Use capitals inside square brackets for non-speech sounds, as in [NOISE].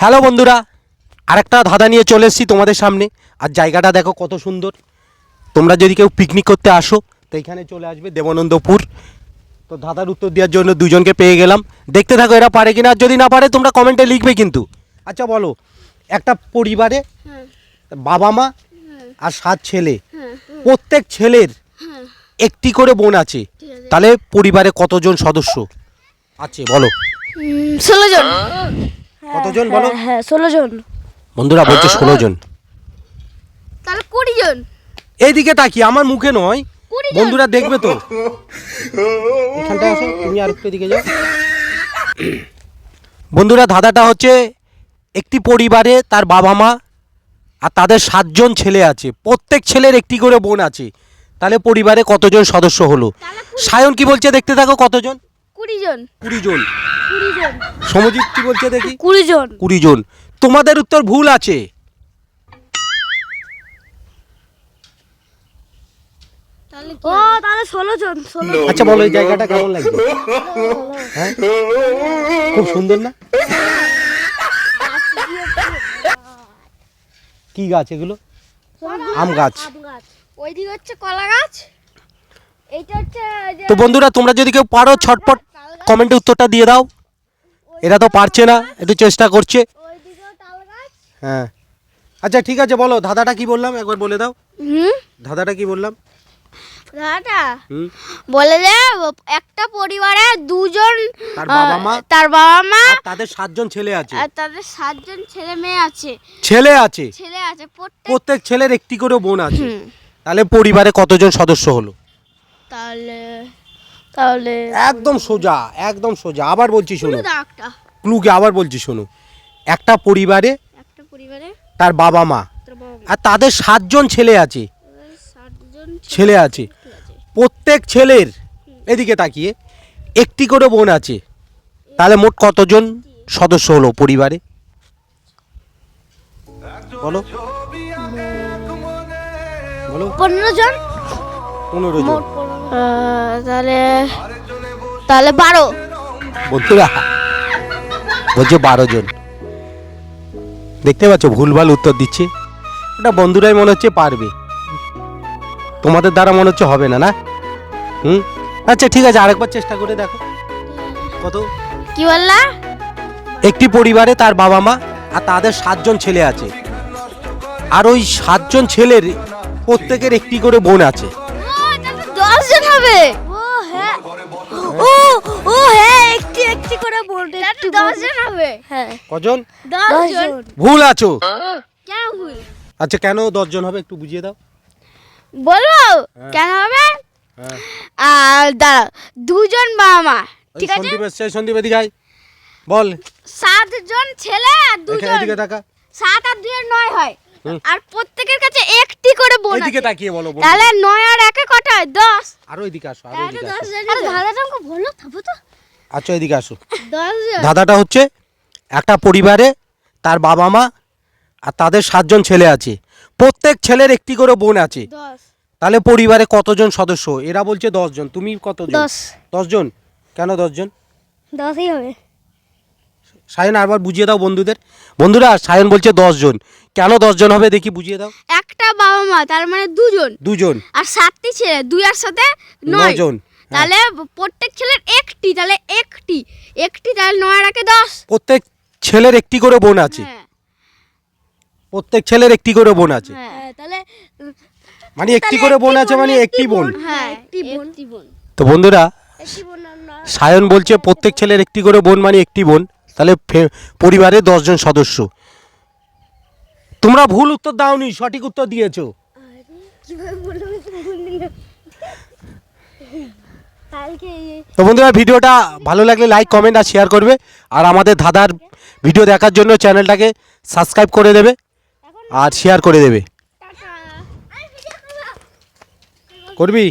Hello বন্ধুরা, আরেকটা ধাঁধা নিয়ে চলে এসেছি তোমাদের সামনে। আর জায়গাটা দেখো কত সুন্দর। তোমরা যদি কেউ পিকনিক করতে আসো, তো এখানে চলে আসবে দেবানন্দপুর। তো ধাঁধার উত্তর দেওয়ার জন্য দুজনকে পেয়ে গেলাম। দেখতে থাকো এরা পারে কিনা। আর যদি না পারে, তোমরা কমেন্টে লিখবে কিন্তু। আচ্ছা বলো, একটা পরিবারে বাবা মা আর সাত ছেলে। প্রত্যেক ছেলের একটি করে বোন আছে। তাহলে পরিবারে কতজন সদস্য আছে? বলো। ষোলো জন। কতজন বলো? হ্যাঁ, হ্যাঁ ষোলো জন বন্ধুরা বলছে ষোলো জন তাহলে কুড়ি জন এইদিকে তাকিয়ে আমার মুখে নয়। বন্ধুরা দেখবে তো। এখানটা আসো তুমি আর একটু এদিকে যাও। [CLEARS THROAT] বন্ধুরা ধাঁধাটা হচ্ছে একটি পরিবারে তার বাবা মা আর তাদের সাতজন ছেলে আছে। প্রত্যেক ছেলের একটি করে বোন আছে। তাহলে পরিবারে কতজন সদস্য হলো? সায়ন কি বলছে? দেখতে থাকো কতজন। কুড়ি জন। কুড়ি জন। কুড়ি জন। সমজিৎ কি বলছে দেখি? কুড়ি জন। কুড়ি জন। তোমাদের উত্তর ভুল আছে। ও তাহলে ষোলো জন ষোলো আচ্ছা বলো এই জায়গাটা কেমন লাগছে? হ্যাঁ? খুব সুন্দর না? কি গাছ এগুলো? আম গাছ। ওইদিকে হচ্ছে কলা গাছ। এইটা হচ্ছে তো বন্ধুরা তোমরা যদি কেউ পারো ছটপট কমেন্টে উত্তরটা দিয়ে দাও। এরা তো পারছে না একটু চেষ্টা করছে। হ্যাঁ। আচ্ছা ঠিক আছে বলো ধাঁধাটা কি বললাম? একবার বলে দাও। হুম? ধাঁধাটা কি বললাম? বলে যে একটা পরিবারে দুজন তার বাবা মা? তার বাবা মা তাদের সাতজন ছেলে আছে। আর তাদের সাতজন ছেলে মেয়ে আছে। ছেলে আছে? ছেলে আছে প্রত্যেক ছেলের একটি করে বোন আছে। তাহলে পরিবারে কতজন সদস্য হলো? তাহলে তাহলে একদম সোজা একদম সোজা। আবার বলছি শোনো। ক্লুকে আবার বলছি শোনো। একটা পরিবারে একটা পরিবারে তার বাবা মা। আর তাদের সাতজন ছেলে আছে। তাদের সাতজন ছেলে আছে। ছেলে আছে। প্রত্যেক ছেলের এদিকে তাকিয়ে একটি করে বোন আছে। তাহলে মোট কতজন সদস্য হলো পরিবারে? বলো। বলো পনেরো জন? পনেরো জন। তাহলে তাহলে বারো। বন্ধুরা বলছে বারো জন। দেখতে পাচ্ছ ভুলভাল উত্তর দিচ্ছে। ওটা বন্ধুরাই মনে হচ্ছে পারবে। তোমাদের দ্বারা মনে হচ্ছে হবে না না? হুম? আচ্ছা ঠিক আছে আরেকবার চেষ্টা করে দেখো। কত? কি বললা? একটি পরিবারে তার বাবা মা আর তাদের সাতজন ছেলে আছে। আর ওই সাতজন ছেলের প্রত্যেকের একটি করে বোন আছে। জন হবে? ও হ্যাঁ। ও ও হ্যাঁ একটি একটি করে বলতে একটু জন হবে? হ্যাঁ। কজন? জন জন ভুল আছো। কেন ভুল? আচ্ছা কেন দশজন হবে একটু বুঝিয়ে দাও। বলব? কেন হবে? হ্যাঁ। আর দাঁড়াও দুজন বাবা মা ঠিক আছে? সন্দীপ এসছে সন্দীপ এদিকে আয়। বল। সাতজন ছেলে আর দুজন। এদিকে টাকা সাত আর দুই নয় হয়। আর প্রত্যেকের কাছে একটি করে বোন এদিকে তাকিয়ে বলো বন্ধু। তাহলে নয় আর একে কটা হয় দশ। আরও এদিকে আসো আরও দশ আসো। জন আরে দাদাটা আমাকে বলো থাকব তো। আচ্ছা এদিকে আসো। দশ জন। দাদাটা হচ্ছে একটা পরিবারে তার বাবা মা আর তাদের সাতজন ছেলে আছে। প্রত্যেক ছেলের একটি করে বোন আছে। তাহলে পরিবারে কতজন সদস্য? এরা বলছে দশজন তুমি কতজন? দশ। দশজন কেন দশজন দশই হবে। সায়ন আরবার বুঝিয়ে দাও বন্ধুদের। বন্ধুরা সায়ন বলছে দশজন। কেন দশজন হবে দেখি বুঝিয়ে দাও। একটা বাবা মা তার মানে দুজন। দুজন। আর সাতটি ছেলে দুই আর সাথে নয়। নজন হ্যাঁ। তাহলে প্রত্যেক ছেলের একটি তাহলে একটি। একটি তাহলে নয় আর একে দশ। প্রত্যেক ছেলের একটি করে বোন আছে। হ্যাঁ। প্রত্যেক ছেলের একটি করে বোন আছে। হ্যাঁ। তাহলে মানে একটি করে বোন আছে মানে একটি বোন। হ্যাঁ একটি বোন। তো বন্ধুরা সায়ন বলছে প্রত্যেক ছেলের একটি করে বোন মানে একটি বোন। তাহলে পরিবারে দশজন সদস্য। তোমরা ভুল উত্তর দাওনি সঠিক উত্তর দিয়েছ। তো বন্ধুরা ভিডিওটা ভালো লাগলে লাইক কমেন্ট আর শেয়ার করবে। আর আমাদের দাদার ভিডিও দেখার জন্য চ্যানেলটাকে সাবস্ক্রাইব করে দেবে আর শেয়ার করে দেবে। করবি?